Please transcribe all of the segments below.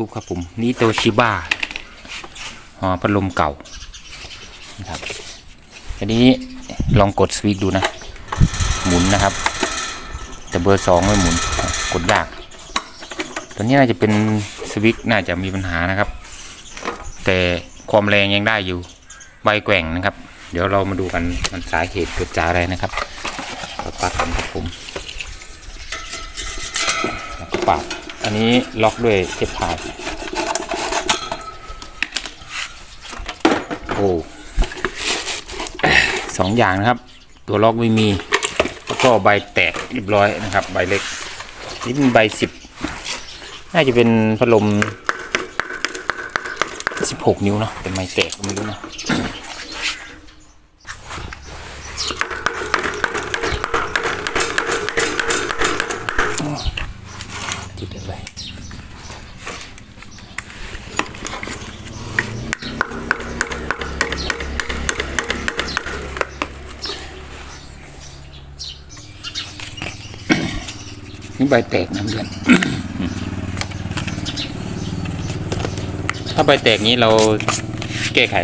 ทุบครับผมนี่โตชิบ้าหอพัดลมเก่านะครับทีนี้ลองกดสวิตช์ดูนะ หมุนนะครับ แต่เบอร์สองไม่หมุนกดยากตัวนี้น่าจะเป็นสวิตช์น่าจะมีปัญหานะครับ แต่ความแรงยังได้อยู่ใบแกว่งนะครับ เดี๋ยวเรามาดูกันมันสาเหตุเกิดจากอะไรนะครับปัดกันครับผมแล้วก็ปัด อันนี้ล็อกด้วยเทปพายโอ้สองอย่างนะครับ ตัวล็อกไม่มีแล้วก็ใบแตกเรียบร้อยนะครับ ใบเล็กนี่เป็นใบสิบน่าจะเป็นพัดลมสิบหกนิ้วเนาะเป็นไม้แตกไม่รู้นะ นี่ใบแตกน้ำเดือน ถ้าใบแตกนี้เราแก้ไข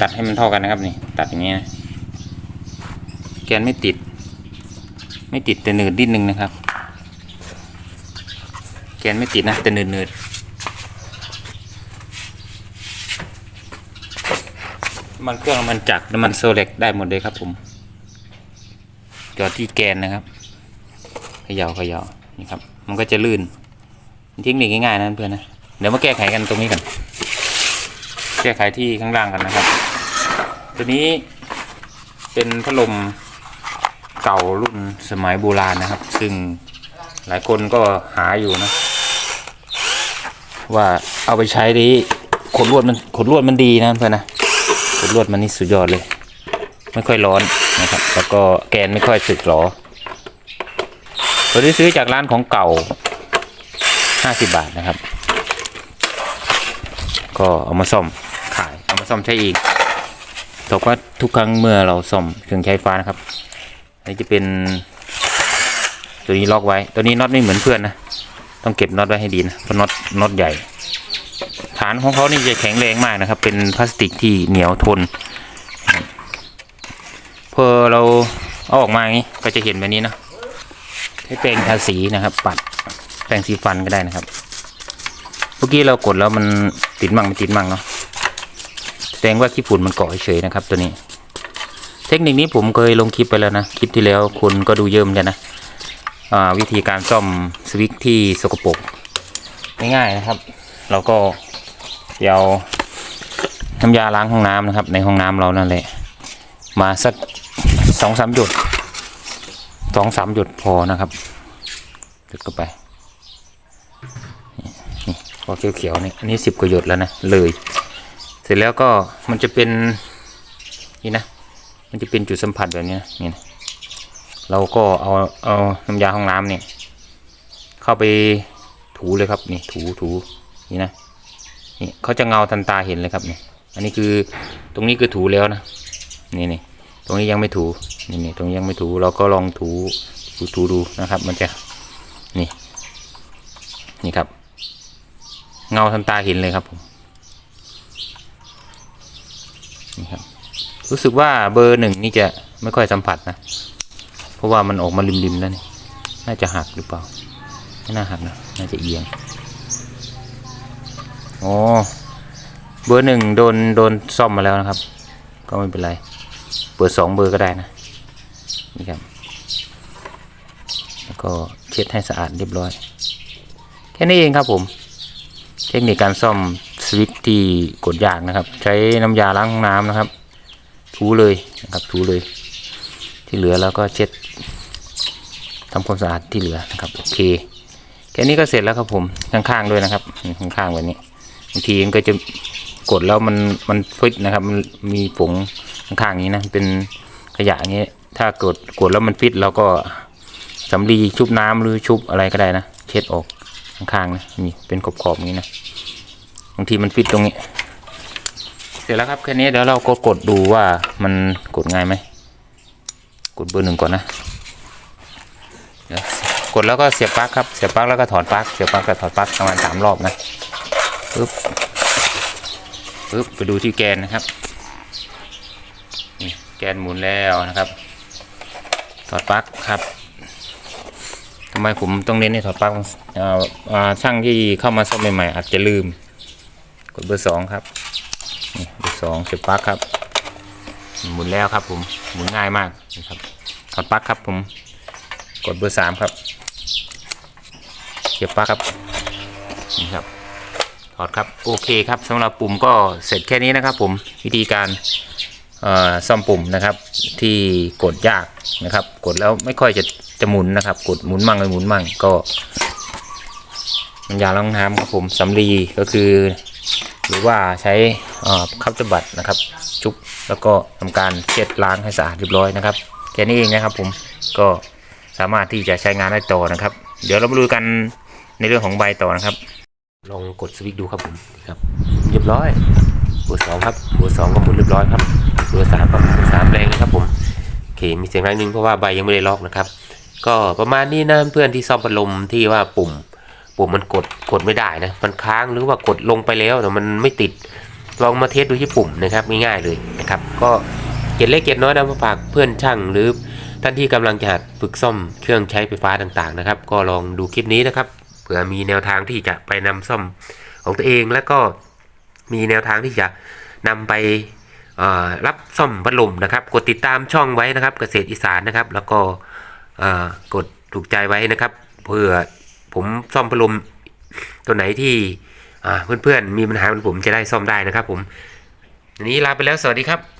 ตัดให้มันเท่ากันนะครับ นี่ตัดอย่างนี้นะแกนไม่ติด ไม่ติดแต่หนืดนิดนึงนะครับ แกนไม่ติดนะแต่หนืดหนืดมันเครื่องมันจักรน้ำมันโซเล็กได้หมดเลยครับผมจอดที่แกนนะครับ เขย่าเขย่านี่ครับ มันก็จะลื่นเทคนิคง่ายๆนะเพื่อนนะ เดี๋ยวมาแก้ไขกันตรงนี้กัน แก้ไขที่ข้างล่างกันนะครับ ตัวนี้เป็นพัดลมเก่ารุ่นสมัยโบราณนะครับ ซึ่งหลายคนก็หาอยู่นะ ว่าเอาไปใช้ดีขนลวดมันขนลวดมันดีนะเพื่อนนะขนลวดมันนี่สุดยอดเลย ไม่ค่อยร้อนนะครับ แล้วก็แกนไม่ค่อยสึกหรอ ตัวที่ซื้อจากร้านของเก่า 50 บาทนะครับ ก็เอามาซ่อมขาย เอามาซ่อมใช้เองตกว่าทุกครั้งเมื่อเราซ่อมเครื่องใช้ไฟฟ้านะครับอันนี้จะเป็น ตัวนี้ล็อกไว้ ตัวนี้น็อตไม่เหมือนเพื่อนนะ ต้องเก็บน็อตไว้ให้ดีนะ เพราะน็อตน็อตใหญ่ ฐานของเขานี่จะแข็งแรงมากนะครับ เป็นพลาสติกที่เหนียวทน พอเราเอาออกมาอย่างนี้ก็จะเห็นแบบนี้นะ ใช้แปรงทาสีนะครับ ปัดแปรงสีฟันก็ได้นะครับเมื่อกี้เรากดแล้วมันติดมั่งไม่ติดมั่งเนาะแสดงว่าขี้ฝุ่นมันเกาะเฉยนะครับ ตัวนี้ เทคนิคนี้ผมเคยลงคลิปไปแล้วนะคลิปที่แล้วคนก็ดูเยอะเหมือนกันนะวิธีการซ่อมสวิตช์ที่สกปรกง่ายๆนะครับ เราก็เดี๋ยวน้ำยาล้างห้องน้ำนะครับ ในห้องน้ำเรานั่นแหละมาสักสองสามหยด สองสามหยดพอนะครับหยดเข้าไปพอเขียวๆนี่อันนี้สิบกว่าหยดแล้วนะเลย เสร็จแล้วก็มันจะเป็นนี่นะ มันจะเป็นจุดสัมผัสแบบนี้นะนี่นะเราก็เอาเอาน้ำยาห้องน้ำเนี่ยเข้าไปถูเลยครับนี่ถูถูนี่นะนี่เขาจะเงาทันตาเห็นเลยครับนี่อันนี้คือตรงนี้คือถูแล้วนะนี่นี่ ตรงนี้ยังไม่ถูนี่นี่ตรงนี้ยังไม่ถูเราก็ลองถูถูถูดูนะครับ มันจะนี่นี่ครับ เงาทันตาเห็นเลยครับผมนี่ครับรู้สึกว่าเบอร์หนึ่งนี่จะไม่ค่อยสัมผัสนะ เพราะว่ามันออกมาริมๆแล้วนี่น่าจะหักหรือเปล่าไม่น่าหักนะน่าจะเอียงอ๋อเบอร์หนึ่งโดนโดนซ่อมมาแล้วนะครับ ก็ไม่เป็นไร เบอร์สองเบอร์ก็ได้นะนี่ครับแล้วก็เช็ดให้สะอาดเรียบร้อย แค่นี้เองครับผม เทคนิคการซ่อมสวิตช์ที่กดยากนะครับ ใช้น้ำยาล้างห้องน้ำนะครับ ถูเลยนะครับถูเลย ที่เหลือแล้วก็เช็ดทำความสะอาดที่เหลือนะครับโอเคแค่นี้ก็เสร็จแล้วครับผมข้างๆด้วยนะครับ ข้างๆแบบนี้บางทีมันก็จะกดแล้วมันมันฟิตนะครับ มันมีผง ข้างๆอย่างนี้นะเป็นขยะอย่างนี้ถ้าเกิดกดแล้วมันฟิตเราก็สำลีชุบน้ำหรือชุบอะไรก็ได้นะเช็ดออกข้างๆนะนี่เป็นขอบๆอย่างนี้นะบางทีมันฟิตตรงนี้ เสร็จแล้วครับแค่นี้เดี๋ยวเราก็กดดูว่ามันกดง่ายไหมกดเบอร์หนึ่งก่อนนะเดี๋ยวกดแล้วก็เสียบปลั๊กครับเสียบปลั๊กแล้วก็ถอดปลั๊กเสียบปลั๊กก็ถอดปลั๊กประมาณสามรอบนะปึ๊บปึ๊บไปดูที่แกนนะครับ กนหมุนแล้วนะครับ ถอดปลั๊กครับทำไมผมต้องเน้นให้ถอดปลั๊กช่างที่เข้ามาซ่อมใหม่ๆอาจจะลืม กดเบอร์สองครับเบอร์สองเสียบปลั๊กครับ หมุนแล้วครับผมหมุนง่ายมากนะครับถอดปลั๊กครับผมกดเบอร์สามครับเสียบปลั๊กครับนี่ครับถอดครับโอเคครับสำหรับปุ่มก็เสร็จแค่นี้นะครับผมวิธีการ ซ่อมปุ่มนะครับที่กดยากนะครับ กดแล้วไม่ค่อยจะจะหมุนนะครับ กดหมุนมั่งไม่หมุนมั่งก็น้ำยาล้างน้ำครับผมสำลีก็คือ หรือว่าใช้เอ่อคัพเตบัตนะครับ ชุบแล้วก็ทำการเช็ดล้างให้สะอาดเรียบร้อยนะครับแค่นี้เองนะครับผมก็สามารถที่จะใช้งานได้ต่อนะครับ เดี๋ยวเรามาดูกันในเรื่องของใบต่อนะครับ ลองกดสวิตช์ดูครับผมครับ เรียบร้อยบอร์สองครับบอร์สองก็หมุนเรียบร้อยครับ บอร์สามครับสามแรงเลยครับผมโอเคมีเสียงแรงหนึงเพราะว่าใบยังไม่ได้ล็อกนะครับ ก็ประมาณนี้นะเพื่อนที่ซ่อมพัดลมที่ว่าปุ่ม ปุ่มมันกดกดไม่ได้นะมันค้างหรือว่ากดลงไปแล้วแต่มันไม่ติดลองมาเทสดูที่ปุ่มนะครับง่ายๆเลยนะครับ ก็เก็ดเล็กเก็ดน้อยนะมาฝากเพื่อนช่างหรือท่านที่กำลังจะหัดฝึกซ่อมเครื่องใช้ไฟฟ้าต่างๆนะครับ ก็ลองดูคลิปนี้นะครับเผื่อมีแนวทางที่จะไปนำซ่อมของตัวเอง แล้วก็มีแนวทางที่จะนำไป รับซ่อมพัดลมนะครับ กดติดตามช่องไว้นะครับ เกษตรอีสานนะครับ แล้วก็กดถูกใจไว้นะครับ เพื่อผมซ่อมพัดลมตัวไหนที่เพื่อนๆมีปัญหาเหมือนผมจะได้ซ่อมได้นะครับ ผมนี้ลาไปแล้วสวัสดีครับ